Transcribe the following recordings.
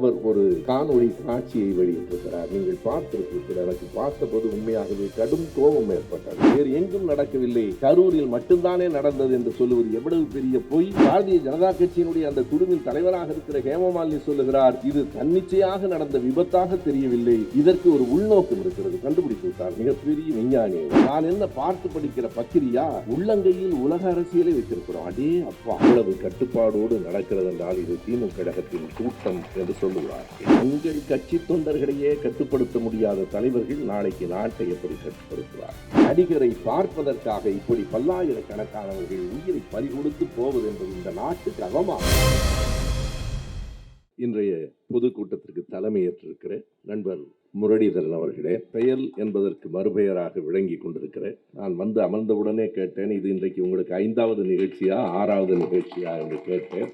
அவர் ஒரு காணொளி காட்சியை வெளியிட்டிருக்கிறார். நீங்கள் பார்த்திருக்கிறீர்கள் எனக்கு பார்த்தபோது உண்மையாகவே கடும் கோபம் ஏற்பட்டது. வேறு எங்கும் நடக்கவில்லை. கரூரில் மட்டும்தானே நடந்தது என்று சொல்லுவது எவ்வளவு பெரிய பொய்? பாரதிய ஜனதா கட்சியினுடைய அந்த குழுவின் தலைவராக இருக்கிற ஹேமமாலினி சொல்லுகிறார் இது தன்னிச்சையாக நடந்த விபத்தாக தெரியவில்லை. இதற்கு ஒரு உள்நோக்கம் இருக்கிறது. கண்டுபிடித்து விட்டார். மிகப்பெரிய விஞ்ஞானி. நான் என்ன பார்த்து படிக்கிற பத்திரியா? உள்ளங்கையில் உலக அரசியலை வைத்திருக்கிறோம். அடே அப்பா அவ்வளவு கட்டுப்பாடோடு நடக்கிறது என்றால் இது திமுக கழகத்தின் கூட்டம் என்று சொல்லுவார் உங்கள் கட்சி தொண்டர்களையே கட்டுப்படுத்த முடியாத தலைவர்கள் நாளைக்கு நாட்டை எப்படி கட்டுப்படுத்துவார்? நடிகரை பார்ப்பதற்காக இப்படி பல்லாயிரக்கணக்கானவர்கள் உயிரை பறிகொடுத்து போவது என்பது இந்த நாட்டுக்கு அவமானம். இன்றைய பொதுக்கூட்டத்திற்கு தலைமையேற்றிருக்கிற நண்பர் முரளிதரன் அவர்களே. பெயர் என்பதற்கு மறுபெயராக விளங்கி கொண்டிருக்கிறேன். நான் வந்து அமர்ந்தவுடனே கேட்டேன் இது இன்றைக்கு உங்களுக்கு ஐந்தாவது நிகழ்ச்சியா ஆறாவது நிகழ்ச்சியா? என்று கேட்டேன்.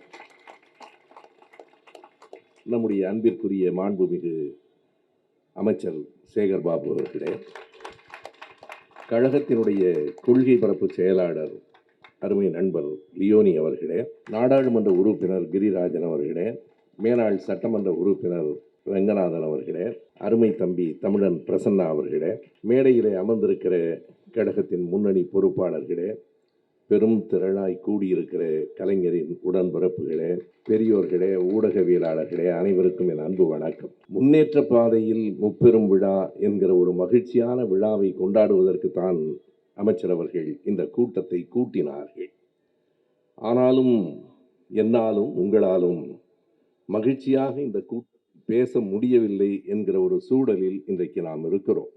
நம்முடைய அன்பிற்குரிய மாண்புமிகு அமைச்சர் சேகர் பாபு அவர்களே கழகத்தினுடைய கொள்கை பரப்பு செயலாளர் அருமை நண்பர் லியோனி அவர்களே நாடாளுமன்ற உறுப்பினர் கிரிராஜன் அவர்களே மேலாள் சட்டமன்ற உறுப்பினர் ரங்கநாதன் அவர்களே அருமை தம்பி தமிழன் பிரசன்னா அவர்களே மேடையிலே அமர்ந்திருக்கிற கழகத்தின் முன்னணி பொறுப்பாளர்களே பெரும் திரளாய் கூடியிருக்கிற கலைஞரின் உடன்பிறப்புகளே பெரியோர்களே ஊடகவியலாளர்களே அனைவருக்கும் என் அன்பு வணக்கம். முன்னேற்ற பாதையில் முப்பெரும் விழா என்கிற ஒரு மகிழ்ச்சியான விழாவை கொண்டாடுவதற்கு தான் அமைச்சர் அவர்கள் இந்த கூட்டத்தை கூட்டினார்கள். ஆனாலும் என்னாலும் உங்களாலும் மகிழ்ச்சியாக இந்த கூட்டம் பேச முடியவில்லை என்கிற ஒரு சூழலில் இன்றைக்கு நாம் இருக்கிறோம்.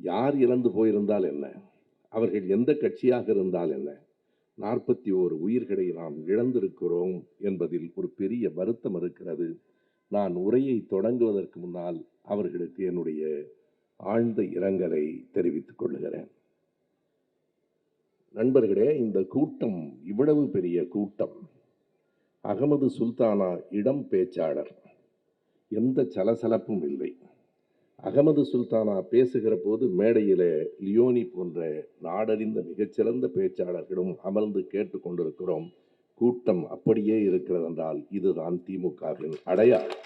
யார் இறந்து போயிருந்தால் என்ன? அவர்கள் எந்த கட்சியாக இருந்தால் என்ன? நாற்பத்தி ஓரு உயிர்களை நாம் இழந்திருக்கிறோம் என்பதில் ஒரு பெரிய வருத்தம் இருக்கிறது. நான் உரையை தொடங்குவதற்கு முன்னால் அவர்களுக்கு என்னுடைய ஆழ்ந்த இரங்கலை தெரிவித்துக் கொள்ளுகிறேன். நண்பர்களே இந்த கூட்டம் இவ்வளவு பெரிய கூட்டம். அகமது சுல்தானா இடம் பேச்சாளர். எந்த சலசலப்பும் இல்லை. அகமது சுல்தானா பேசுகிற போது மேடையில் லியோனி போன்ற நாடறிந்த மிகச்சிறந்த பேச்சாளர்களும் அமர்ந்து கேட்டுக்கொண்டிருக்கிறோம். கூட்டம் அப்படியே இருக்கிறது என்றால் இதுதான் திமுகவின் அடையாளம்.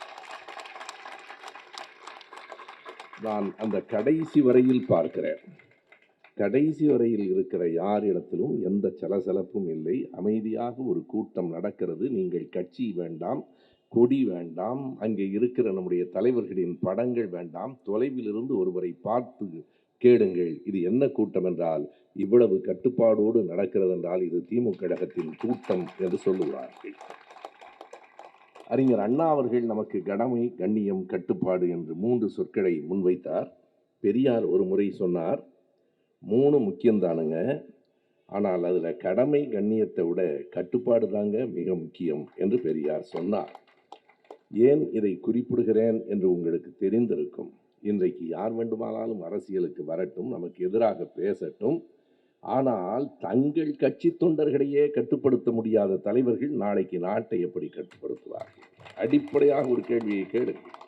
நான் அந்த கடைசி வரையில் பார்க்கிறேன். கடைசி வரையில் இருக்கிற யாரிடத்திலும் எந்த சலசலப்பும் இல்லை. அமைதியாக ஒரு கூட்டம் நடக்கிறது. நீங்கள் கட்சி வேண்டாம். கொடி வேண்டாம் அங்கே இருக்கிற நம்முடைய தலைவர்களின் படங்கள் வேண்டாம் தொலைவிலிருந்து ஒருவரை பார்த்து கேளுங்கள். இது என்ன கூட்டம் என்றால் இவ்வளவு கட்டுப்பாடோடு நடக்கிறது என்றால் இது திமுக கழகத்தின் கூட்டம் என்று சொல்லுவார்கள் அறிஞர் அண்ணா அவர்கள் நமக்கு கடமை கண்ணியம் கட்டுப்பாடு என்று மூன்று சொற்களை முன்வைத்தார். பெரியார் ஒரு முறை சொன்னார் மூணு முக்கியம்தானுங்க ஆனால் அதில் கடமை கண்ணியத்தை விட கட்டுப்பாடு தாங்க மிக முக்கியம் என்று பெரியார் சொன்னார். ஏன் இதை குறிப்பிடுகிறேன் என்று உங்களுக்கு தெரிந்திருக்கும். இன்றைக்கு யார் வேண்டுமானாலும் அரசியலுக்கு வரட்டும் நமக்கு எதிராக பேசட்டும். ஆனால் தங்கள் கட்சி தொண்டர்களையே கட்டுப்படுத்த முடியாத தலைவர்கள் நாளைக்கு நாட்டை எப்படி கட்டுப்படுத்துவார்கள்? அடிப்படையாக ஒரு கேள்வியை கேளுங்கள்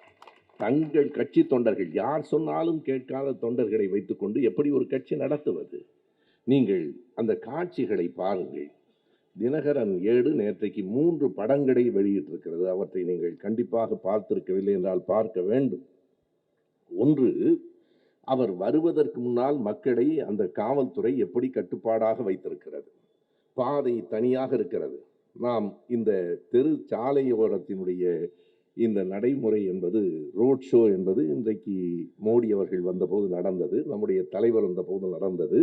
தங்கள் கட்சி தொண்டர்கள் யார் சொன்னாலும் கேட்காத தொண்டர்களை வைத்துக்கொண்டு எப்படி ஒரு கட்சி நடத்துவது? நீங்கள் அந்த காட்சிகளை பாருங்கள். தினகரன் ஏடு நேற்றைக்கு மூன்று படங்களை வெளியிட்டிருக்கிறது. அவற்றை நீங்கள் கண்டிப்பாக பார்த்திருக்கவில்லை என்றால் பார்க்க வேண்டும். ஒன்று அவர் வருவதற்கு முன்னால் மக்களை அந்த காவல்துறை எப்படி கட்டுப்பாடாக வைத்திருக்கிறது? பாதை தனியாக இருக்கிறது. நாம் இந்த தெரு சாலையோரத்தினுடைய இந்த நடைமுறை என்பது ரோட் ஷோ என்பது இன்றைக்கு மோடி அவர்கள் வந்தபோது நடந்தது. நம்முடைய தலைவர் வந்தபோது நடந்தது.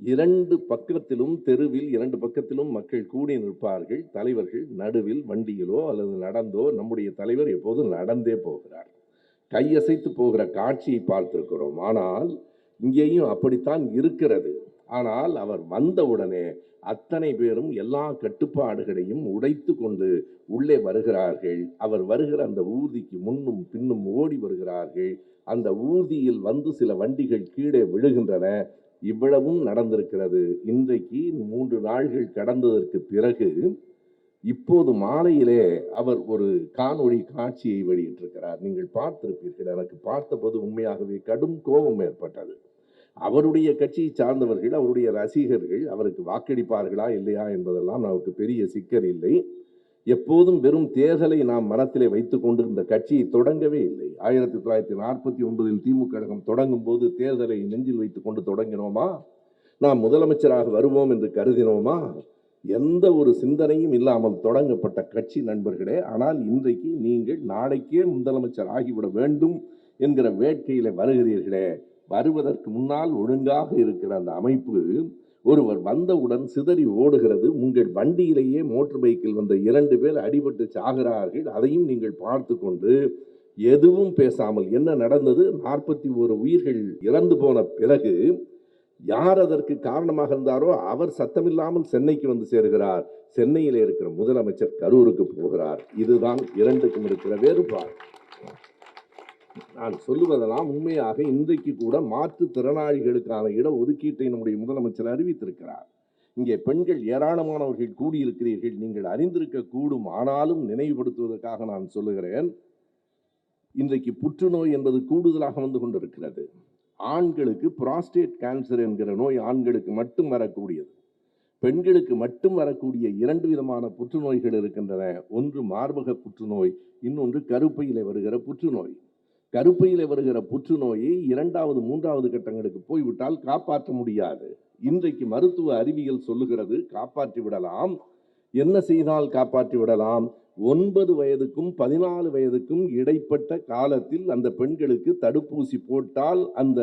இரண்டு பக்கத்திலும் தெருவில் இரண்டு பக்கத்திலும் மக்கள் கூடி நிற்பார்கள். தலைவர்கள் நடுவில் வண்டியிலோ அல்லது நடந்தோ நம்முடைய தலைவர் எப்போதும் நடந்தே போகிறார். கையசைத்து போகிற காட்சியை பார்த்திருக்கிறோம். ஆனால் இங்கேயும் அப்படித்தான் இருக்கிறது. ஆனால் அவர் வந்தவுடனே அத்தனை பேரும் எல்லா கட்டுப்பாடுகளையும் உடைத்து கொண்டு உள்ளே வருகிறார்கள். அவர் வருகிற அந்த ஊர்திக்கு முன்னும் பின்னும் ஓடி வருகிறார்கள். அந்த ஊர்தியில் வந்து சில வண்டிகள் கீழே விழுகின்றன. இவ்வளவும் நடந்திருக்கிறது. இன்றைக்கு மூன்று நாள்கள் கடந்ததற்கு பிறகு இப்போது மாலையிலே அவர் ஒரு காணொளி காட்சியை வெளியிட்டிருக்கிறார். நீங்கள் பார்த்திருப்பீர்கள் எனக்கு பார்த்தபோது உண்மையாகவே கடும் கோபம் ஏற்பட்டது. அவருடைய கட்சியை சார்ந்தவர்கள் அவருடைய ரசிகர்கள் அவருக்கு வாக்களிப்பார்களா இல்லையா என்பதெல்லாம் நமக்கு பெரிய சிக்கல் இல்லை. எப்போதும் வெறும் தேர்தலை நாம் மனத்திலே வைத்துக் கொண்டிருந்த கட்சியை தொடங்கவே இல்லை. ஆயிரத்தி தொள்ளாயிரத்தி நாற்பத்தி ஒன்பதில் திமுக கழகம் தொடங்கும் போது தேர்தலை நெஞ்சில் வைத்துக் கொண்டு தொடங்கினோமா? நாம் முதலமைச்சராக வருவோம் என்று கருதினோமா? எந்த ஒரு சிந்தனையும் இல்லாமல் தொடங்கப்பட்ட கட்சி நண்பர்களே ஆனால் இன்றைக்கு நீங்கள் நாளைக்கே முதலமைச்சர் ஆகிவிட வேண்டும் என்கிற வேட்கையில் வருகிறீர்களே. வருவதற்கு முன்னால் ஒழுங்காக இருக்கிற அந்த அமைப்பு ஒருவர் வந்தவுடன் சிதறி ஓடுகிறது. உங்கள் வண்டியிலேயே மோட்டார் பைக்கில் வந்த இரண்டு பேர் அடிபட்டு சாகிறார்கள். அதையும் நீங்கள் பார்த்து கொண்டு எதுவும் பேசாமல் என்ன நடந்தது? நாற்பத்தி ஒரு உயிர்கள் இறந்து போன பிறகு யார் அதற்கு காரணமாக இருந்தாரோ அவர் சத்தமில்லாமல் சென்னைக்கு வந்து சேருகிறார். சென்னையில் இருக்கிற முதலமைச்சர் கரூருக்கு போகிறார். இதுதான் இரண்டுக்கும் இருக்கிற வேறுபாடு. நான் சொல்லுவதெல்லாம் உண்மையாக இன்றைக்கு கூட மாற்றுத்திறனாளிகளுக்கான இட ஒதுக்கீட்டை நம்முடைய முதலமைச்சர் அறிவித்திருக்கிறார். இங்கே பெண்கள் ஏராளமானவர்கள் கூடியிருக்கிறீர்கள் நீங்கள் அறிந்திருக்க கூடும் ஆனாலும் நினைவுபடுத்துவதற்காக நான் சொல்லுகிறேன் இன்றைக்கு புற்றுநோய் என்பது கூடுதலாக வந்து கொண்டிருக்கிறது. ஆண்களுக்கு புராஸ்டேட் கேன்சர் என்கிற நோய் ஆண்களுக்கு மட்டும் வரக்கூடியது. பெண்களுக்கு மட்டும் வரக்கூடிய இரண்டு விதமான புற்றுநோய்கள் இருக்கின்றன. ஒன்று மார்பக புற்றுநோய் இன்னொன்று கருப்பையிலே வருகிற புற்றுநோய். கருப்பையில் வருகிற புற்றுநோயை இரண்டாவது மூன்றாவது கட்டங்களுக்கு போய்விட்டால் காப்பாற்ற முடியாது. இன்றைக்கு மருத்துவ அறிவியல் சொல்லுகிறது காப்பாற்றி விடலாம். என்ன செய்தால் காப்பாற்றி விடலாம்? ஒன்பது வயதுக்கும் பதினாலு வயதுக்கும் இடைப்பட்ட காலத்தில் அந்த பெண்களுக்கு தடுப்பூசி போட்டால் அந்த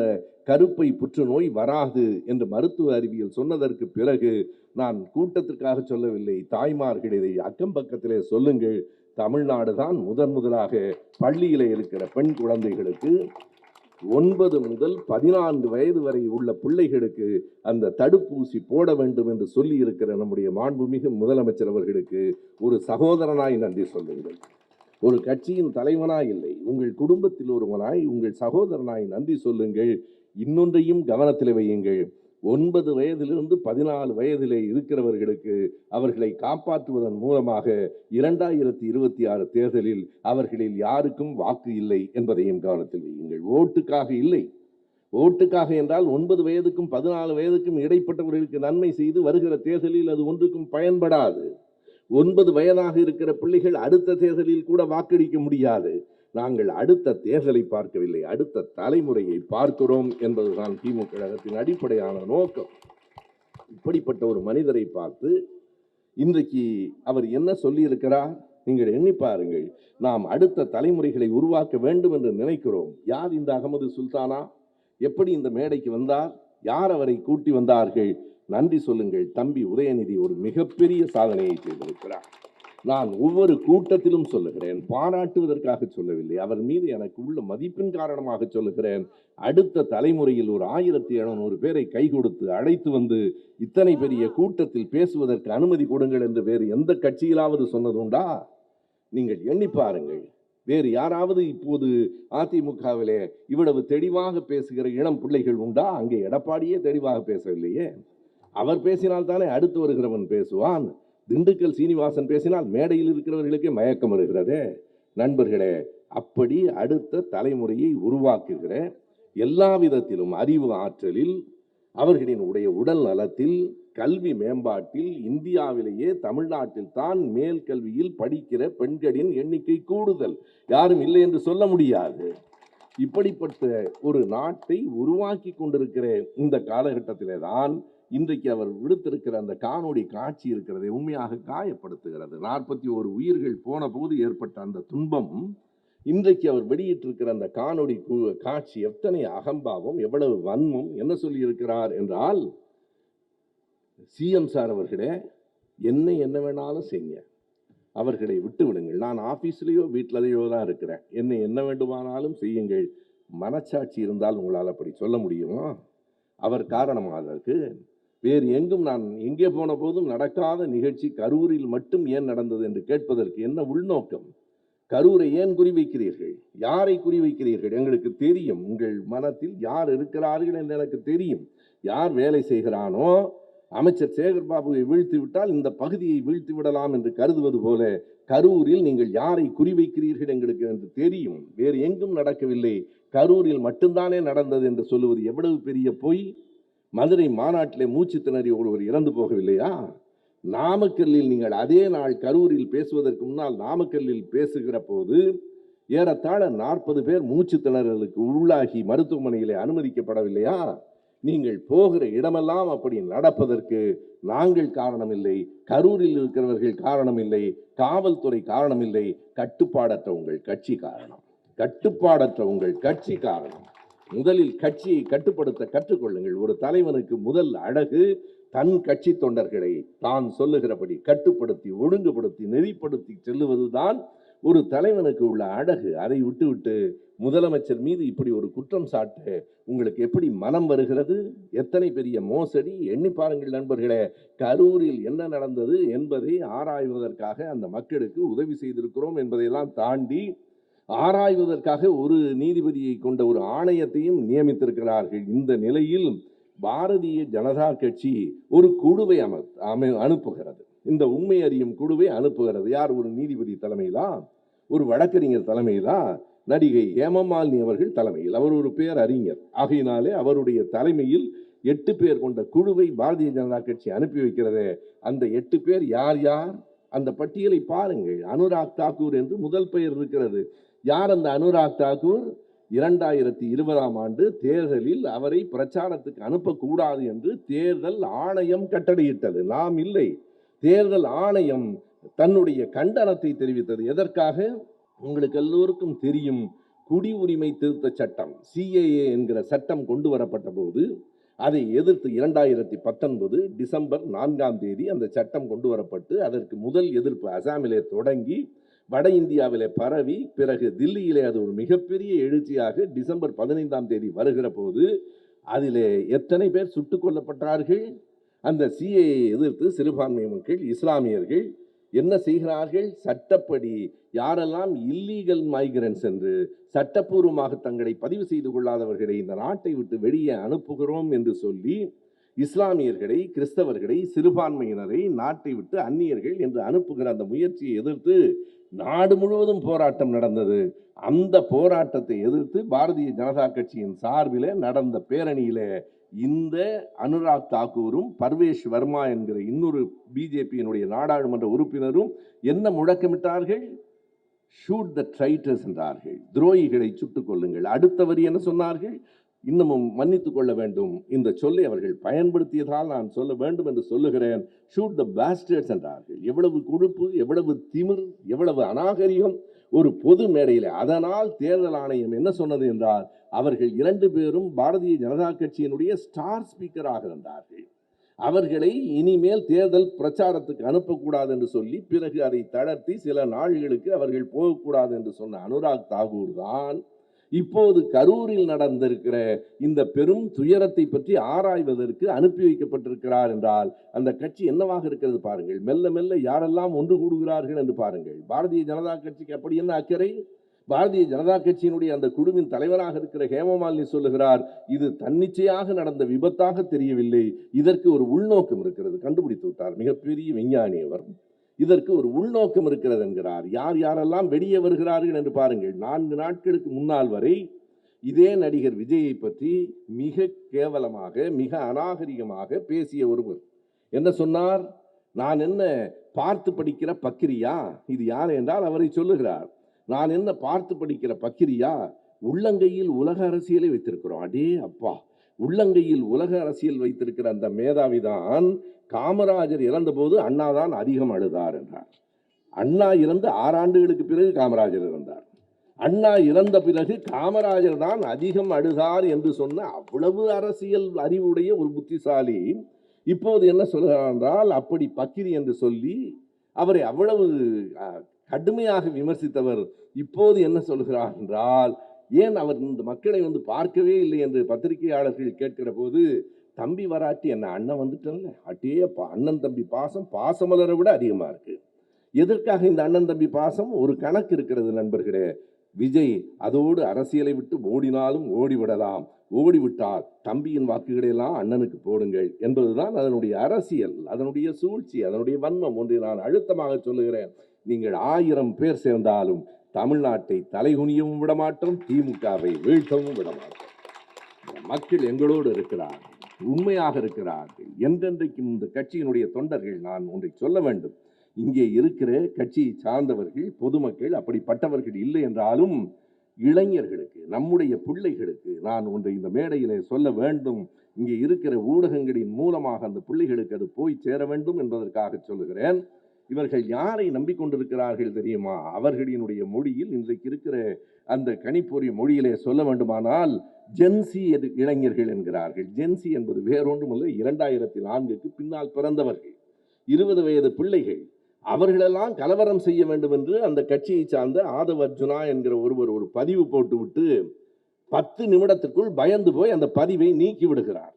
கருப்பை புற்றுநோய் வராது என்று மருத்துவ அறிவியல் சொன்னதற்கு பிறகு நான் கூட்டத்திற்காக சொல்லவில்லை தாய்மார்கள் இதை அக்கம் பக்கத்திலே சொல்லுங்கள். தமிழ்நாடு தான் முதன் முதலாக பள்ளியில் இருக்கிற பெண் குழந்தைகளுக்கு ஒன்பது முதல் பதினான்கு வயது வரை உள்ள பிள்ளைகளுக்கு அந்த தடுப்பூசி போட வேண்டும் என்று சொல்லி இருக்கிற நம்முடைய மாண்புமிகு முதலமைச்சர் அவர்களுக்கு ஒரு சகோதரனாய் நன்றி சொல்லுங்கள். ஒரு கட்சியின் தலைவனாய் இல்லை உங்கள் குடும்பத்தில் ஒருவனாய் உங்கள் சகோதரனாய் நன்றி சொல்லுங்கள். இன்னொன்றையும் கவனத்தில் வையுங்கள். ஒன்பது வயதிலிருந்து பதினாலு வயதிலே இருக்கிறவர்களுக்கு அவர்களை காப்பாற்றுவதன் மூலமாக இரண்டாயிரத்தி இருபத்தி ஆறு தேர்தலில் அவர்களில் யாருக்கும் வாக்கு இல்லை என்பதையும் கவனத்தில் வையுங்கள். ஓட்டுக்காக இல்லை. ஓட்டுக்காக என்றால் ஒன்பது வயதுக்கும் பதினாலு வயதுக்கும் இடைப்பட்டவர்களுக்கு நன்மை செய்து வருகிற தேர்தலில் அது ஒன்றுக்கும் பயன்படாது. ஒன்பது வயதாக இருக்கிற பிள்ளைகள் அடுத்த தேர்தலில் கூட வாக்களிக்க முடியாது. நாங்கள் அடுத்த தேர்தலை பார்க்கவில்லை அடுத்த தலைமுறையை பார்க்கிறோம் என்பதுதான் திமுக கழகத்தின் அடிப்படையான நோக்கம். இப்படிப்பட்ட ஒரு மனிதரை பார்த்து இன்றைக்கு அவர் என்ன சொல்லியிருக்கிறார்? நீங்கள் எண்ணி பாருங்கள். நாம் அடுத்த தலைமுறைகளை உருவாக்க வேண்டும் என்று நினைக்கிறோம். யார் இந்த அகமது சுல்தானா? எப்படி இந்த மேடைக்கு வந்தார்? யார் அவரை கூட்டி வந்தார்கள்? நன்றி சொல்லுங்கள். தம்பி உதயநிதி ஒரு மிகப்பெரிய சாதனையை செய்திருக்கிறார். நான் ஒவ்வொரு கூட்டத்திலும் சொல்லுகிறேன் பாராட்டுவதற்காக சொல்லவில்லை. அவர் மீது எனக்கு உள்ள மதிப்பின் காரணமாக சொல்லுகிறேன். அடுத்த தலைமுறையில் ஒரு ஆயிரத்தி எழுநூறு பேரை கை கொடுத்து அழைத்து வந்து இத்தனை பெரிய கூட்டத்தில் பேசுவதற்கு அனுமதி கொடுங்கள் என்று வேறு எந்த கட்சியிலாவது சொன்னதுண்டா? நீங்கள் எண்ணி பாருங்கள். வேறு யாராவது இப்போது அதிமுகவிலே இவ்வளவு தெளிவாக பேசுகிற இளம் பிள்ளைகள் உண்டா? அங்கே எடப்பாடியே தெளிவாக பேசவில்லையே. அவர் பேசினால் தானே அடுத்து வருகிறவன் பேசுவான். திண்டுக்கல் சீனிவாசன் பேசினால் மேடையில் இருக்கிறவர்களுக்கே மயக்கம் வருகிறதே. நண்பர்களே அப்படி அடுத்த தலைமுறையை உருவாக்குகிற எல்லா விதத்திலும் அறிவு ஆற்றலில் அவர்களின் உடைய உடல் நலத்தில் கல்வி மேம்பாட்டில் இந்தியாவிலேயே தமிழ்நாட்டில் தான் மேல் கல்வியில் படிக்கிற பெண்களின் எண்ணிக்கை கூடுதல். யாரும் இல்லை என்று சொல்ல முடியாது. இப்படிப்பட்ட ஒரு நாட்டை உருவாக்கி கொண்டிருக்கிற இந்த காலகட்டத்திலே தான் இன்றைக்கு அவர் விடுத்திருக்கிற அந்த காணொளி காட்சி இருக்கிறதை உண்மையாக காயப்படுத்துகிறது. நாற்பத்தி ஒரு உயிர்கள் போன போது ஏற்பட்ட அந்த துன்பம் இன்றைக்கு அவர் வெளியிட்டிருக்கிற அந்த காணொளி காட்சி எத்தனை அகம்பாவம் எவ்வளவு வன்மம் என்ன சொல்லியிருக்கிறார் என்றால் சிஎம் சார் அவர்களே என்ன என்ன வேணாலும் செய்யுங்க. அவர்களை விட்டு விடுங்கள் நான் ஆஃபீஸ்லேயோ வீட்டிலதையோ தான் இருக்கிறேன். என்னை என்ன வேண்டுமானாலும் செய்யுங்கள். மனச்சாட்சி இருந்தால் உங்களால் அப்படி சொல்ல முடியுமா? அவர் காரணமாக அதற்கு வேறு எங்கும் நான் எங்கே போன போதும் நடக்காத நிகழ்ச்சி கரூரில் மட்டும் ஏன் நடந்தது என்று கேட்பதற்கு என்ன உள்நோக்கம்? கரூரை ஏன் குறிவைக்கிறீர்கள்? யாரை குறிவைக்கிறீர்கள்? எங்களுக்கு தெரியும். உங்கள் மனத்தில் யார் இருக்கிறார்கள் என்று எனக்கு தெரியும். யார் வேலை செய்கிறானோ? அமைச்சர் சேகர்பாபுவை வீழ்த்தி விட்டால் இந்த பகுதியை வீழ்த்தி விடலாம் என்று கருதுவது போல கரூரில் நீங்கள் யாரை குறிவைக்கிறீர்கள் எங்களுக்கு என்று தெரியும். வேறு எங்கும் நடக்கவில்லை. கரூரில் மட்டும்தானே நடந்தது என்று சொல்லுவது எவ்வளவு பெரிய பொய்? மதுரை மாநாட்டிலே மூச்சு திணறி ஒருவர் இறந்து போகவில்லையா? நாமக்கல்லில் நீங்கள் அதே நாள் கரூரில் பேசுவதற்கு முன்னால் நாமக்கல்லில் பேசுகிற போது ஏறத்தாழ நாற்பது பேர் மூச்சு திணறலுக்கு உள்ளாகி மருத்துவமனையிலே அனுமதிக்கப்படவில்லையா? நீங்கள் போகிற இடமெல்லாம் அப்படி நடப்பதற்கு நாங்கள் காரணமில்லை கரூரில் இருக்கிறவர்கள் காரணமில்லை காவல்துறை காரணமில்லை கட்டுப்பாடற்ற உங்கள் கட்சி காரணம். கட்டுப்பாடற்ற உங்கள் கட்சி காரணம். முதலில் கட்சியை கட்டுப்படுத்த கற்றுக்கொள்ளுங்கள். ஒரு தலைவனுக்கு முதல் அழகு தன் கட்சி தொண்டர்களை தான் சொல்லுகிறபடி கட்டுப்படுத்தி ஒழுங்குபடுத்தி நெறிப்படுத்தி செல்லுவதுதான் ஒரு தலைவனுக்கு உள்ள அழகு. அதை விட்டுவிட்டு முதலமைச்சர் மீது இப்படி ஒரு குற்றம் சாட்ட உங்களுக்கு எப்படி மனம் வருகிறது? எத்தனை பெரிய மோசடி? எண்ணி பாருங்கள் நண்பர்களே கரூரில் என்ன நடந்தது என்பதை ஆராய்வதற்காக அந்த மக்களுக்கு உதவி செய்திருக்கிறோம் என்பதையெல்லாம் தாண்டி ஆராய்வதற்காக ஒரு நீதிபதியை கொண்ட ஒரு ஆணையத்தையும் நியமித்திருக்கிறார்கள். இந்த நிலையில் பாரதிய ஜனதா கட்சி ஒரு குழுவை அம அமை அனுப்புகிறது. இந்த உண்மை அறியும் குழுவை அனுப்புகிறது. யார்? ஒரு நீதிபதி தலைமையிலா? ஒரு வழக்கறிஞர் தலைமையிலா? நடிகை ஹேமமாலினி அவர்கள் தலைமையில். அவர் ஒரு பேர் அறிஞர். ஆகையினாலே அவருடைய தலைமையில் எட்டு பேர் கொண்ட குழுவை பாரதிய ஜனதா கட்சி அனுப்பி வைக்கிறது. அந்த எட்டு பேர் யார் யார்? அந்த பட்டியலை பாருங்கள். அனுராக் தாக்கூர் என்று முதல் பெயர் இருக்கிறது. யார் அந்த அனுராக் தாக்கூர்? இரண்டாயிரத்தி இருபதாம் ஆண்டு தேர்தலில் அவரை பிரச்சாரத்துக்கு அனுப்பக்கூடாது என்று தேர்தல் ஆணையம் கட்டளையிட்டது. நாம் இல்லை. தேர்தல் ஆணையம் தன்னுடைய கண்டனத்தை தெரிவித்தது. எதற்காக? உங்களுக்கு எல்லோருக்கும் தெரியும். குடியுரிமை திருத்த சட்டம் சிஏஏ என்கிற சட்டம் கொண்டு வரப்பட்ட போது அதை எதிர்த்து இரண்டாயிரத்தி பத்தொன்பது டிசம்பர் நான்காம் தேதி அந்த சட்டம் கொண்டு வரப்பட்டு அதற்கு முதல் எதிர்ப்பு அசாமிலே தொடங்கி வட இந்தியாவிலே பரவி பிறகு தில்லியிலே அது ஒரு மிகப்பெரிய எழுச்சியாக டிசம்பர் பதினைந்தாம் தேதி வருகிற போது அதிலே எத்தனை பேர் சுட்டுக் கொல்லப்பட்டார்கள்? அந்த சிஏஏ எதிர்த்து சிறுபான்மை மக்கள் இஸ்லாமியர்கள் என்ன செய்கிறார்கள்? சட்டப்படி யாரெல்லாம் இல்லீகல் மைக்ரன்ஸ் என்று சட்டப்பூர்வமாக தங்களை பதிவு செய்து கொள்ளாதவர்களை இந்த நாட்டை விட்டு வெளியே அனுப்புகிறோம் என்று சொல்லி இஸ்லாமியர்களை கிறிஸ்தவர்களை சிறுபான்மையினரை நாட்டை விட்டு அந்நியர்கள் என்று அனுப்புகிற அந்த முயற்சியை எதிர்த்து நாடு முழுவதும் போராட்டம் நடந்தது. அந்த போராட்டத்தை எதிர்த்து பாரதிய ஜனதா கட்சியின் சார்பிலே நடந்த பேரணியிலே இந்த அனுராக் தாக்கூரும் பர்வேஷ் வர்மா என்கிற இன்னொரு பிஜேபியினுடைய நாடாளுமன்ற உறுப்பினரும் என்ன முழக்கமிட்டார்கள்? ஷூட் த ட்ரைட்டர்ஸ் என்றார்கள். துரோகிகளை சுட்டுக் கொள்ளுங்கள் அடுத்த வரி என்ன சொன்னார்கள்? இன்னமும் மன்னித்து கொள்ள வேண்டும். இந்த சொல்லை அவர்கள் பயன்படுத்தியதால் நான் சொல்ல வேண்டும் என்று சொல்லுகிறேன். ஷூட் த பேஸ்டர்ஸ் என்றார்கள். எவ்வளவு கொழுப்பு எவ்வளவு திமிர் எவ்வளவு அநாகரிகம். ஒரு பொது மேடையில் அதனால் தேர்தல் ஆணையம் என்ன சொன்னது என்றால் அவர்கள் இரண்டு பேரும் பாரதிய ஜனதா கட்சியினுடைய ஸ்டார் ஸ்பீக்கராக இருந்தார்கள். அவர்களை இனிமேல் தேர்தல் பிரச்சாரத்துக்கு அனுப்பக்கூடாது என்று சொல்லி பிறகு அதை தளர்த்தி சில நாள்களுக்கு அவர்கள் போகக்கூடாது என்று சொன்ன அனுராக் தாகூர் தான் இப்போது கரூரில் நடந்திருக்கிற இந்த பெரும் துயரத்தை பற்றி ஆராய்வதற்கு அனுப்பி வைக்கப்பட்டிருக்கிறார் என்றால் அந்த கட்சி என்னவாக இருக்கிறது பாருங்கள். மெல்ல மெல்ல யாரெல்லாம் ஒன்று கூடுகிறார்கள் என்று பாருங்கள். பாரதிய ஜனதா கட்சிக்கு அப்படி என்ன அக்கறை? பாரதிய ஜனதா கட்சியினுடைய அந்த குழுவின் தலைவராக இருக்கிற ஹேமமாலினி சொல்லுகிறார் இது தன்னிச்சையாக நடந்த விபத்தாக தெரியவில்லை. இதற்கு ஒரு உள்நோக்கம் இருக்கிறது. கண்டுபிடித்து விட்டார். மிகப்பெரிய விஞ்ஞானி அவர் இதற்கு ஒரு உள்நோக்கம் இருக்கிறது என்கிறார். யார் யாரெல்லாம் வெளியே வருகிறார்கள் என்று பாருங்கள். நான்கு நாட்களுக்கு முன்னால் வரை இதே நடிகர் விஜயை பற்றி மிக கேவலமாக மிக அநாகரிகமாக பேசிய ஒருவர். என்ன சொன்னார்? நான் என்ன பார்த்து படிக்கிற பக்கிரியா? இது யார் என்றால் அவரை சொல்லுகிறார். நான் என்ன பார்த்து படிக்கிற பக்கிரியா? உள்ளங்கையில் உலக அரசியலை வைத்திருக்கிறோம். அடே அப்பா. உள்ளங்கையில் உலக அரசியல் வைத்திருக்கிற அந்த மேதாவிதான் காமராஜர் இறந்தபோது அண்ணா தான் அதிகம் அழுதார் என்றார். அண்ணா இறந்து ஆறாண்டுகளுக்கு பிறகு காமராஜர் இறந்தார். அண்ணா இறந்த பிறகு காமராஜர் தான் அதிகம் அழுதார் என்று சொன்ன அவ்வளவு அரசியல் அறிவுடைய ஒரு புத்திசாலி இப்போது என்ன சொல்கிறார் என்றால் அப்படி பக்கிரி என்று சொல்லி அவரை அவ்வளவு கடுமையாக விமர்சித்தவர் இப்போது என்ன சொல்கிறார் என்றால் ஏன் அவர் இந்த மக்களை வந்து பார்க்கவே இல்லை என்று பத்திரிகையாளர்கள் கேட்கிற போது தம்பி வராட்டி என்ன அண்ணன் வந்துட்டல்ல அட்டே அண்ணன் தம்பி பாசம் பாசமலரை விட அதிகமாக இருக்குது எதற்காக இந்த அண்ணன் தம்பி பாசம்? ஒரு கணக்கு இருக்கிறது நண்பர்களே. விஜய் அதோடு அரசியலை விட்டு ஓடினாலும் ஓடிவிடலாம். ஓடிவிட்டால் தம்பியின் வாக்குகளையெல்லாம் அண்ணனுக்கு போடுங்கள் என்பதுதான் அதனுடைய அரசியல் அதனுடைய சூழ்ச்சி அதனுடைய வன்மம் ஒன்றை நான் அழுத்தமாக சொல்லுகிறேன். நீங்கள் ஆயிரம் பேர் சேர்ந்தாலும் தமிழ்நாட்டை தலைகுனியவும் விடமாட்டோம் திமுகவை வீழ்த்தவும் விடமாட்டோம். மக்கள் எங்களோடு இருக்கிறார் உண்மையாக இருக்கிறார்கள். என்றென்றைக்கும் இந்த கட்சியினுடைய தொண்டர்கள் நான் ஒன்றை சொல்ல வேண்டும். இங்கே இருக்கிற கட்சியை சார்ந்தவர்கள் பொதுமக்கள் அப்படிப்பட்டவர்கள் இல்லை என்றாலும் இளைஞர்களுக்கு நம்முடைய பிள்ளைகளுக்கு நான் ஒன்றை இந்த மேடையிலே சொல்ல வேண்டும். இங்கே இருக்கிற ஊடகங்களின் மூலமாக அந்த பிள்ளைகளுக்கு அது போய் சேர வேண்டும் என்பதற்காக சொல்லுகிறேன். இவர்கள் யாரை நம்பிக்கொண்டிருக்கிறார்கள் தெரியுமா? அவர்களினுடைய மொழியில் இன்றைக்கு இருக்கிற அந்த கணிப்பொறி மொழியிலே சொல்ல வேண்டுமானால் ஜென்சி எது இளைஞர்கள் என்கிறார்கள். ஜென்சி என்பது வேறொன்றுமல்ல இரண்டாயிரத்தி நான்குக்கு பின்னால் பிறந்தவர்கள். இருபது வயது பிள்ளைகள். அவர்களெல்லாம் கலவரம் செய்ய வேண்டும் என்று அந்த கட்சியை சார்ந்த ஆதவ அர்ஜுனா என்கிற ஒருவர் ஒரு பதிவு போட்டுவிட்டு பத்து நிமிடத்திற்குள் பயந்து போய் அந்த பதிவை நீக்கி விடுகிறார்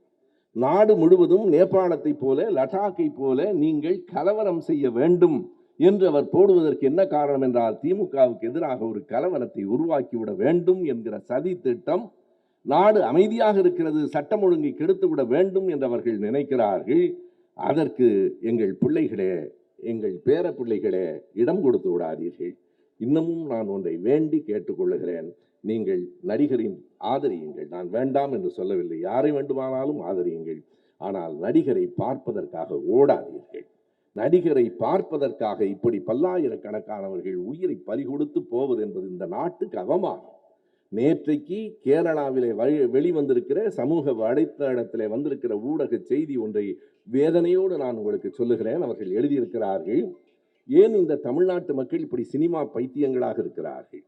நாடு முழுவதும் நேபாளத்தை போல லடாக்கை போல நீங்கள் கலவரம் செய்ய வேண்டும் என்று அவர் போடுவதற்கு என்ன காரணம் என்றால் திமுகவுக்கு எதிராக ஒரு கலவரத்தை உருவாக்கிவிட வேண்டும் என்கிற சதி திட்டம் நாடு அமைதியாக இருக்கிறது சட்டம் ஒழுங்கை கெடுத்துவிட வேண்டும் என்று அவர்கள் நினைக்கிறார்கள். அதற்கு எங்கள் பிள்ளைகளே எங்கள் பேர பிள்ளைகளே இடம் கொடுத்து விடாதீர்கள். இன்னமும் நான் ஒன்றை வேண்டி கேட்டுக்கொள்ளுகிறேன். நீங்கள் நடிகரின் ஆதரியுங்கள். நான் வேண்டாம் என்று சொல்லவில்லை. யாரை வேண்டுமானாலும் ஆதரியுங்கள். ஆனால் நடிகரை பார்ப்பதற்காக ஓடாதீர்கள். நடிகரை பார்ப்பதற்காக இப்படி பல்லாயிரக்கணக்கானவர்கள் உயிரை பறிகொடுத்து போவது என்பது இந்த நாட்டுக்கு அவமானம். நேற்றைக்கு கேரளாவிலே வழி- வெளிவந்திருக்கிற சமூக வலைத்தளத்திலே வந்திருக்கிற ஊடக செய்தி ஒன்றை வேதனையோடு நான் உங்களுக்கு சொல்லுகிறேன். அவர்கள் எழுதியிருக்கிறார்கள் ஏன் இந்த தமிழ்நாட்டு மக்கள் இப்படி சினிமா பைத்தியங்களாக இருக்கிறார்கள்?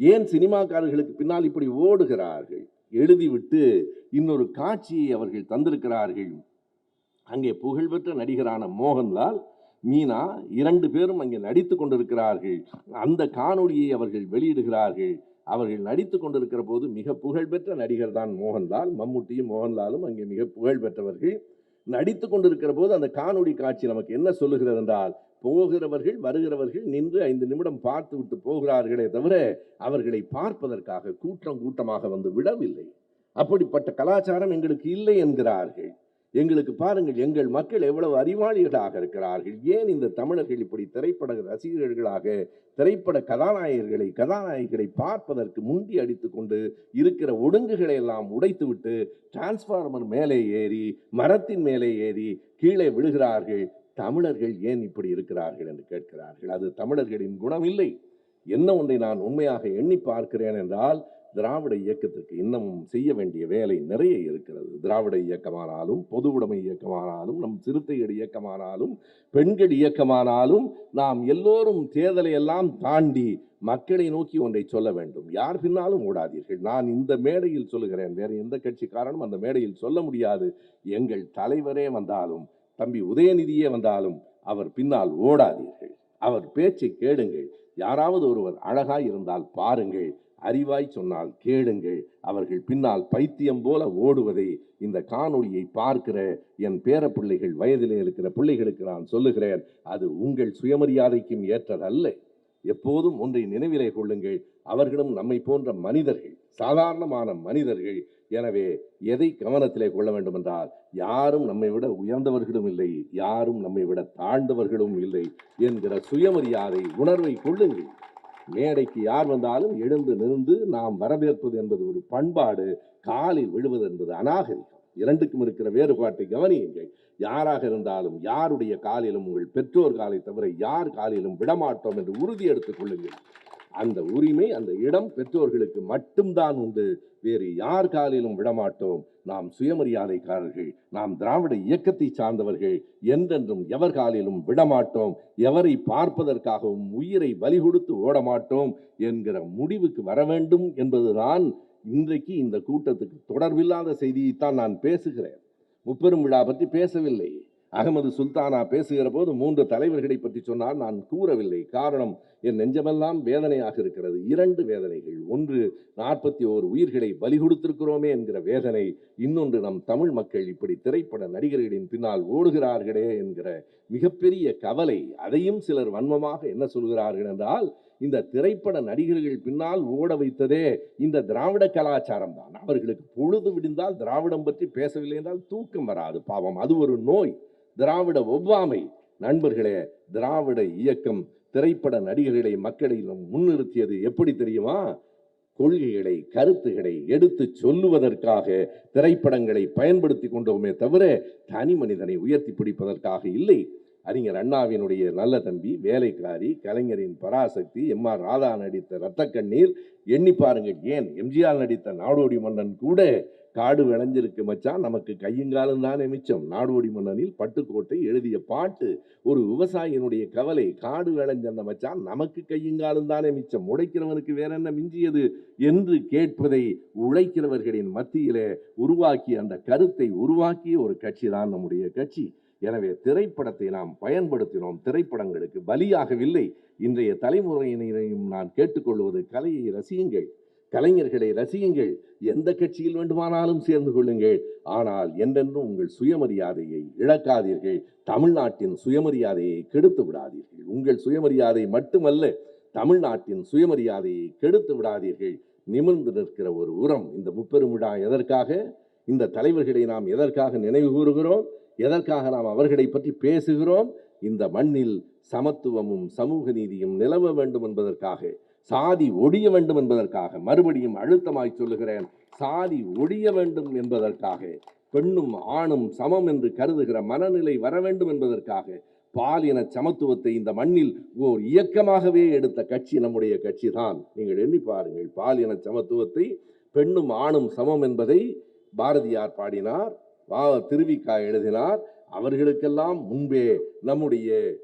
ஏன் சினிமாக்காரர்களுக்கு பின்னால் இப்படி ஓடுகிறார்கள்? எழுதிவிட்டு இன்னொரு காட்சியை அவர்கள் தந்திருக்கிறார்கள். அங்கே புகழ்பெற்ற நடிகரான மோகன்லால் மீனா இரண்டு பேரும் அங்கே நடித்து கொண்டிருக்கிறார்கள். அந்த காணொளியை அவர்கள் வெளியிடுகிறார்கள். அவர்கள் நடித்து கொண்டிருக்கிற போது மிக புகழ்பெற்ற நடிகர் தான் மோகன்லால் மம்முட்டியும் மோகன்லாலும் அங்கே மிக புகழ் பெற்றவர்கள் நடித்து கொண்டிருக்கிற போது அந்த காணொளி காட்சி நமக்கு என்ன சொல்லுகிறது என்றால் போகிறவர்கள் வருகிறவர்கள் நின்று ஐந்து நிமிடம் பார்த்து விட்டு போகிறார்களே தவிர அவர்களை பார்ப்பதற்காக கூட்டம் கூட்டமாக வந்து விடவில்லை. அப்படிப்பட்ட கலாச்சாரம் எங்களுக்கு இல்லை என்கிறார்கள். எங்களுக்கு பாருங்கள் எங்கள் மக்கள் எவ்வளவு அறிவாளிகளாக இருக்கிறார்கள். ஏன் இந்த தமிழர்கள் இப்படி திரைப்பட ரசிகர்களாக திரைப்பட கதாநாயகர்களை கதாநாயகிகளை பார்ப்பதற்கு முண்டி அடித்து கொண்டு இருக்கிற ஒடுங்குகளை எல்லாம் உடைத்துவிட்டு டிரான்ஸ்ஃபார்மர் மேலே ஏறி மரத்தின் மேலே ஏறி கீழே விழுகிறார்கள் தமிழர்கள் ஏன் இப்படி இருக்கிறார்கள் என்று கேட்கிறார்கள்? அது தமிழர்களின் குணம் இல்லை என்ன ஒன்றை நான் உண்மையாக எண்ணி பார்க்கிறேன் என்றால் திராவிட இயக்கத்திற்கு இன்னமும் செய்ய வேண்டிய வேலை நிறைய இருக்கிறது. திராவிட இயக்கமானாலும் பொது உடைமை இயக்கமானாலும் நம் சிறுத்தைகள் இயக்கமானாலும் பெண்கள் இயக்கமானாலும் நாம் எல்லோரும் தேர்தலை எல்லாம் தாண்டி மக்களை நோக்கி ஒன்றை சொல்ல வேண்டும். யார் பின்னாலும் ஓடாதீர்கள். நான் இந்த மேடையில் சொல்லுகிறேன். வேறு எந்த கட்சிக்காரனும் அந்த மேடையில் சொல்ல முடியாது. எங்கள் தலைவரே வந்தாலும் தம்பி உதயநிதியே வந்தாலும் அவர் பின்னால் ஓடாதீர்கள். அவர் பேச்சை கேளுங்கள். யாராவது ஒருவர் அழகாய் இருந்தால் பாருங்கள். அறிவாய் சொன்னால் கேளுங்கள். அவர்கள் பின்னால் பைத்தியம் போல ஓடுவதை இந்த காணொளியை பார்க்கிற என் பேர பிள்ளைகள் வயதிலே இருக்கிற பிள்ளைகளுக்கு நான் சொல்லுகிறேன். அது உங்கள் சுயமரியாதைக்கும் ஏற்றதல்ல. எப்போதும் ஒன்றை நினைவிலே கொள்ளுங்கள். அவர்களும் நம்மை போன்ற மனிதர்கள் சாதாரணமான மனிதர்கள். எனவே எதை கவனத்திலே கொள்ள வேண்டும் என்றால் யாரும் நம்மை விட உயர்ந்தவர்களும் இல்லை யாரும் நம்மை விட தாழ்ந்தவர்களும் இல்லை என்கிற சுயமரியாதை உணர்வை கொள்ளுங்கள். மேடைக்கு யார் வந்தாலும் எழுந்து நின்று நாம் வரவேற்பது என்பது ஒரு பண்பாடு காலில் விழுவது என்பது அநாகரிகம். இரண்டுக்கும் இருக்கிற வேறுபாட்டை கவனியுங்கள். யாராக இருந்தாலும் யாருடைய காலிலும் உங்கள் பெற்றோர் காலை தவிர யார் காலிலும் விடமாட்டோம் என்று உறுதி எடுத்துக் கொள்ளுங்கள். அந்த உரிமை அந்த இடம் பெற்றோர்களுக்கு மட்டும்தான் உண்டு. வேறு யார் காலிலும் விடமாட்டோம். நாம் சுயமரியாதைக்காரர்கள் நாம் திராவிட இயக்கத்தை சார்ந்தவர்கள் என்றென்றும் எவர் காலிலும் விடமாட்டோம். எவரை பார்ப்பதற்காகவும் உயிரை பலி கொடுத்து ஓடமாட்டோம் என்கிற முடிவுக்கு வர வேண்டும் என்பதுதான் இன்றைக்கு இந்த கூட்டத்துக்கு தொடர்பில்லாத செய்தியைத்தான் நான் பேசுகிறேன். முப்பெரும் விழா பற்றி பேசவில்லை. அகமது சுல்தானா பேசுகிற போது மூன்று தலைவர்களை பற்றி சொன்னால் நான் கூறவில்லை. காரணம் என் நெஞ்சமெல்லாம் வேதனையாக இருக்கிறது. இரண்டு வேதனைகள். ஒன்று நாற்பத்தி ஓர் உயிர்களை பலி கொடுத்திருக்கிறோமே என்கிற வேதனை. இன்னொன்று நம் தமிழ் மக்கள் இப்படி திரைப்பட நடிகர்களின் பின்னால் ஓடுகிறார்களே என்கிற மிகப்பெரிய கவலை. அதையும் சிலர் வன்மமாக என்ன சொல்கிறார்கள் என்றால் இந்த திரைப்பட நடிகர்கள் பின்னால் ஓட வைத்ததே இந்த திராவிட கலாச்சாரம் தான் அவர்களுக்கு பொழுது விடிந்தால் திராவிடம் பற்றி பேசவில்லை என்றால் தூக்கம் வராது பாவம். அது ஒரு நோய். திராவிட ஒவ்வாமை. நண்பர்களே திராவிட இயக்கம் திரைப்பட நடிகர்களை மக்களை முன்னிறுத்தியது எப்படி தெரியுமா? கொள்கைகளை கருத்துகளை எடுத்து சொல்லுவதற்காக திரைப்படங்களை பயன்படுத்தி கொண்டோமே தவிர தனி மனிதனை உயர்த்தி பிடிப்பதற்காக இல்லை. அறிஞர் அண்ணாவினுடைய நல்ல தம்பி வேலைக்காரி கலைஞரின் பராசக்தி எம் ஆர் ராதா நடித்த ரத்த கண்ணீர் எண்ணி பாருங்கள் ஏன்? எம்ஜிஆர் நடித்த நாடோடி மன்னன் கூட காடு விளைஞ்சிருக்கு மச்சான். நமக்கு கையுங்காலும் தானே மிச்சம். நாடோடி மன்னனில் பட்டுக்கோட்டை எழுதிய பாட்டு ஒரு விவசாயினுடைய கவலை காடு விளைஞ்சந்த மச்சான். நமக்கு கையுங்காலும் தானே மிச்சம். உடைக்கிறவனுக்கு வேற என்ன மிஞ்சியது என்று கேட்பதை உழைக்கிறவர்களின் மத்தியிலே உருவாக்கி அந்த கருத்தை உருவாக்கிய ஒரு கட்சி தான் நம்முடைய கட்சி. எனவே திரைப்படத்தை நாம் பயன்படுத்தினோம். திரைப்படங்களுக்கு பலியாகவில்லை. இன்றைய தலைமுறையினரையும் நான் கேட்டுக்கொள்வது கலையை ரசியுங்கள். கலைஞர்களை ரசியுங்கள். எந்த கட்சியில் வேண்டுமானாலும் சேர்ந்து கொள்ளுங்கள். ஆனால் என்றென்றும் உங்கள் சுயமரியாதையை இழக்காதீர்கள். தமிழ்நாட்டின் சுயமரியாதையை கெடுத்து விடாதீர்கள். உங்கள் சுயமரியாதை மட்டுமல்ல தமிழ்நாட்டின் சுயமரியாதையை கெடுத்து விடாதீர்கள். நிமிர்ந்து நிற்கிற ஒரு உரம் இந்த முப்பெரும் விழா எதற்காக? இந்த தலைவர்களை நாம் எதற்காக நினைவு கூறுகிறோம்? எதற்காக நாம் அவர்களை பற்றி பேசுகிறோம்? இந்த மண்ணில் சமத்துவமும் சமூக நீதியும் நிலவ வேண்டும் என்பதற்காக. சாதி ஒழிய வேண்டும் என்பதற்காக. மறுபடியும் அழுத்தமாய் சொல்லுகிறேன். சாதி ஒழிய வேண்டும் என்பதற்காக. பெண்ணும் ஆணும் சமம் என்று கருதுகிற மனநிலை வர வேண்டும் என்பதற்காக. பாலின சமத்துவத்தை இந்த மண்ணில் ஓர் இயக்கமாகவே எடுத்த கட்சி நம்முடைய கட்சி தான். நீங்கள் எண்ணி பாருங்கள். பாலின சமத்துவத்தை பெண்ணும் ஆணும் சமம் என்பதை பாரதியார் பாடினார். வா திருவிக்கா எழுதினார். அவர்களுக்கெல்லாம் முன்பே நம்முடைய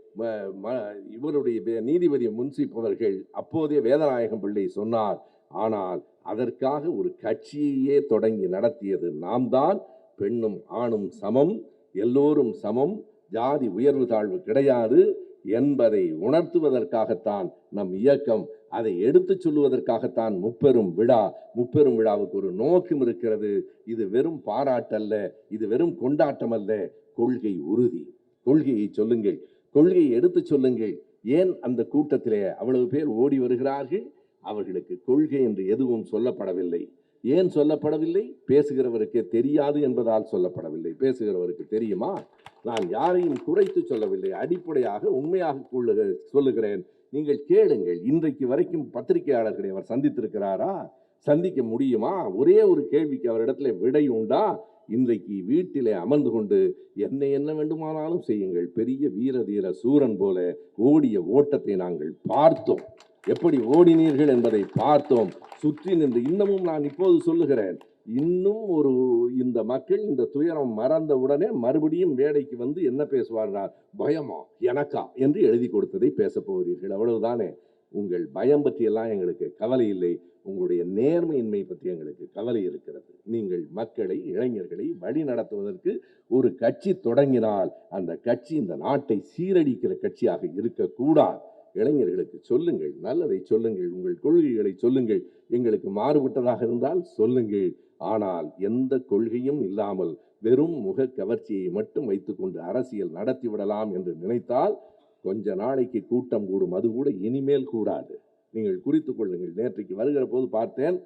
இவருடைய வே- நீதிபதி முன்சிப் அவர்கள் அப்போதே வேதநாயகம் பிள்ளை சொன்னார். ஆனால் அதற்காக ஒரு கட்சியையே தொடங்கி நடத்தியது நாம் தான் பெண்ணும் ஆணும் சமம் எல்லோரும் சமம் ஜாதி உயர்வு தாழ்வு கிடையாது என்பதை உணர்த்துவதற்காகத்தான் நம் இயக்கம் அதை எடுத்துச் சொல்லுவதற்காகத்தான் முப்பெரும் விழா முப்பெரும் விழாவுக்கு ஒரு நோக்கம் இருக்கிறது. இது வெறும் பாராட்டல்ல இது வெறும் கொண்டாட்டம் அல்ல கொள்கை உறுதி. கொள்கையை சொல்லுங்கள். கொள்கையை எடுத்துச் சொல்லுங்கள். ஏன் அந்த கூட்டத்திலே அவ்வளவு பேர் ஓடி வருகிறார்கள்? அவர்களுக்கு கொள்கை என்று எதுவும் சொல்லப்படவில்லை. ஏன் சொல்லப்படவில்லை? பேசுகிறவருக்கு தெரியாது என்பதால் சொல்லப்படவில்லை. பேசுகிறவருக்கு தெரியுமா? நான் யாரையும் குறைத்து சொல்லவில்லை. அடிப்படையாக உண்மையாக கொள்ளுக சொல்லுகிறேன். நீங்கள் கேளுங்கள். இன்றைக்கு வரைக்கும் பத்திரிகையாளர்களை அவர் சந்தித்திருக்கிறாரா? சந்திக்க முடியுமா? ஒரே ஒரு கேள்விக்கு அவரிடத்துல விடை உண்டா? இன்றைக்கு வீட்டிலே அமர்ந்து கொண்டு என்ன என்ன வேண்டுமானாலும் செய்யுங்கள். பெரிய வீர தீர சூரன் போல ஓடிய ஓட்டத்தை நாங்கள் பார்த்தோம். எப்படி ஓடினீர்கள் என்பதை பார்த்தோம். சுற்றி நின்று இன்னமும் நான் இப்போது சொல்லுகிறேன். இன்னும் ஒரு இந்த மக்கள் இந்த துயரம் மறந்த உடனே மறுபடியும் வேலைக்கு வந்து என்ன பேசுவார்னால் பயமா? எனக்கா? என்று எழுதி கொடுத்ததை பேசப் போகிறீர்கள். அவ்வளவுதானே? உங்கள் பயம் பற்றியெல்லாம் எங்களுக்கு கவலை இல்லை. உங்களுடைய நேர்மையின்மை பற்றி எங்களுக்கு கவலை இருக்கிறது. நீங்கள் மக்களை இளைஞர்களை வழி நடத்துவதற்கு ஒரு கட்சி தொடங்கினால் அந்த கட்சி இந்த நாட்டை சீரழிக்கிற கட்சியாக இருக்கக்கூடாது. இளைஞர்களுக்கு சொல்லுங்கள். நல்லதை சொல்லுங்கள். உங்கள் கொள்கைகளை சொல்லுங்கள். எங்களுக்கு மாறுபட்டதாக இருந்தால் சொல்லுங்கள். ஆனால் எந்த கொள்கையும் இல்லாமல் வெறும் முக கவர்ச்சியை மட்டும் வைத்துக்கொண்டு அரசியல் நடத்தி விடலாம் என்று நினைத்தால் கொஞ்ச நாளைக்கு கூட்டம் கூடும். அது கூட இனிமேல் கூடாது. நீங்கள் குறித்து கொள்ளுங்கள். நேற்றைக்கு வருகிற போது பார்த்தேன்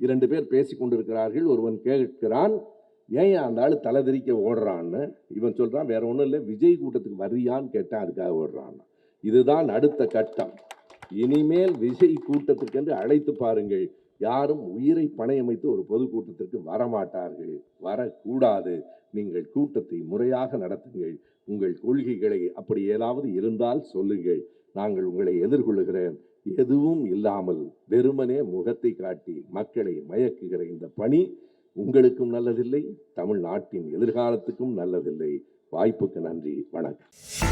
இரண்டு பேர் பேசி கொண்டிருக்கிறார்கள். ஒருவன் கேட்கிறான் ஏன் அந்த ஆள் தலைதெறிக்க ஓடுறான்னு? இவன் சொல்கிறான் வேற ஒன்றும் இல்லை. விஜய் கூட்டத்துக்கு வர்றியான்னு கேட்டான் அதுக்காக ஓடுறான் இதுதான் அடுத்த கட்டம். இனிமேல் விஜய் கூட்டத்திற்கென்று அழைத்து பாருங்கள். யாரும் உயிரை பணையமைத்து ஒரு பொதுக்கூட்டத்திற்கு வரமாட்டார்கள். வரக்கூடாது. நீங்கள் கூட்டத்தை முறையாக நடத்துங்கள். உங்கள் கொள்கைகளை அப்படி ஏதாவது இருந்தால் சொல்லுங்கள். நாங்கள் உங்களை எதிர்கொள்கிறேன் எதுவும் இல்லாமல் வெறுமனே முகத்தை காட்டி மக்களை மயக்குகிற இந்த பணி உங்களுக்கும் நல்லதில்லை தமிழ்நாட்டின் எதிர்காலத்துக்கும் நல்லதில்லை. வாய்ப்புக்கு நன்றி. வணக்கம்.